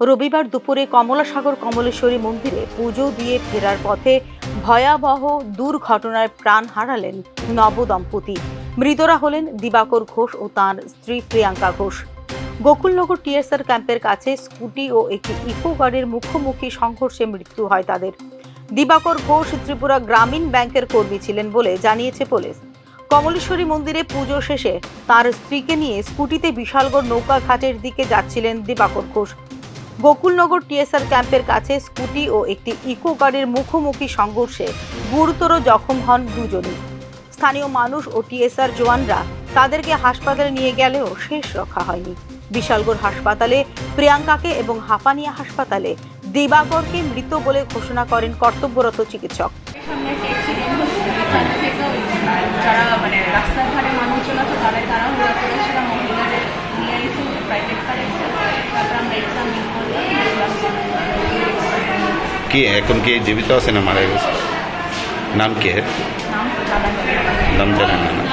রবিবার দুপুরে কমলাসাগর কমলেশ্বরী মন্দিরে পুজো দিয়ে ফেরার পথে ভয়াবহ দুর্ঘটনায় প্রাণ হারালেন নবদম্পতি। মৃতরা হলেন দিবাকর ঘোষ ও তাঁর স্ত্রী প্রিয়াঙ্কা ঘোষ। গোকুলনগর টিএসআর ক্যাম্পের কাছে স্কুটি ও একটি ইকো গাড়ির মুখোমুখি সংঘর্ষে মৃত্যু হয় তাদের। দিবাকর ঘোষ ত্রিপুরা গ্রামীণ ব্যাংকের কর্মী ছিলেন বলে জানিয়েছে পুলিশ। কমলেশ্বরী মন্দিরে পুজো শেষে তার স্ত্রীকে নিয়ে স্কুটিতে বিশালগড় নৌকা ঘাটের দিকে যাচ্ছিলেন দিবাকর ঘোষ। গোকুলনগর টিএসআর ক্যাম্পের কাছে স্কুটি ও একটি ইকো গাড়ির মুখোমুখি সংঘর্ষে গুরুতর জখম হন দুজনই। স্থানীয় মানুষ ও টিএসআর জওয়ানরা তাদেরকে হাসপাতালে নিয়ে গেলেও শেষ রক্ষা হয়নি। বিশালগড় হাসপাতালে প্রিয়াঙ্কাকে এবং হাপানিয়া হাসপাতালে দিবাকরকে মৃত বলে ঘোষণা করেন কর্তব্যরত চিকিৎসক সামনে একটা অ্যাক্সিডেন্ট হচ্ছে এখান থেকে ওই যারা মানে রাস্তার ধারে মানুষজন আছে তাদের তারা হুড়া করে সেটা মহিলাদের নিয়ে এসে প্রাইভেট কারে তারপর আমরা এক্সাম দিন করলাম কি এখন কি? জীবিত আছে না মারা গেছে? নাম কি? নাম জানেন না?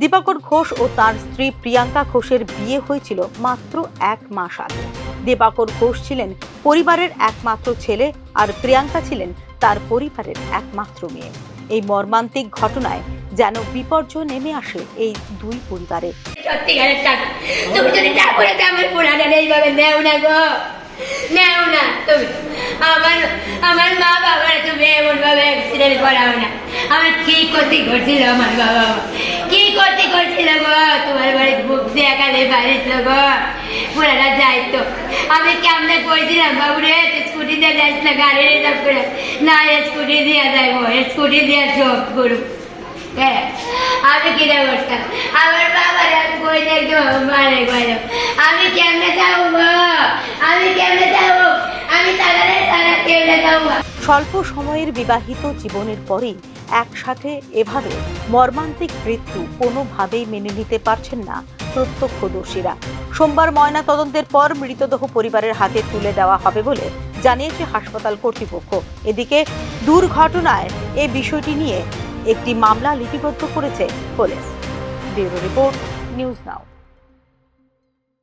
দিবাকর ঘোষ ও তার স্ত্রী প্রিয়াঙ্কা ঘোষের বিয়ে হয়েছিল মাত্র এক মাস আগে। দীপাকর ঘোষ ছিলেন পরিবারের একমাত্র ছেলে আর প্রিয়াঙ্কা ছিলেন তার পরিবারের একমাত্র মেয়ে। এই মর্মান্তিক ঘটনায় যেন বিপর্যয় নেমে আসে এই দুই পরিবারে। তুমি যদি না করে আমার এইভাবে নেও না গো। নেও না তুমি আমার আমার মা বাবার তুমি এমন ভাবে অ্যাক্সিডেন্ট করাও না। আমার কি ক্ষতি করছিল আমার বাবা? কি ক্ষতি করছিল গো? তোমার বাড়ির বুক একালে বাড়িছিল গো পুরাটা যাইতো আমি কেমনে কইছিলাম বাবু রে? স্কুটি দিয়ে যাস না, গাড়ি রিজার্ভ করে। না স্কুটি দিয়ে যাইবো স্কুটি দিয়ে জব করুক। আমি কিনে করতাম আমার বাবার আমি কই দেখতো মানে কইল আমি কেমনে যাব? আমি স্বল্প সময়ের বিবাহিত জীবনের পরেই একসাথে এভাবে মর্মান্তিক মৃত্যু কোনোভাবেই মেনে নিতে পারছেন না প্রত্যক্ষদর্শীরা। সোমবার ময়না তদন্তের পর মৃতদেহ পরিবারের হাতে তুলে দেওয়া হবে বলে জানিয়েছে হাসপাতাল কর্তৃপক্ষ। এদিকে দুর্ঘটনায় এ বিষয়টি নিয়ে একটি মামলা লিপিবদ্ধ করেছে police. Bureau report, news now.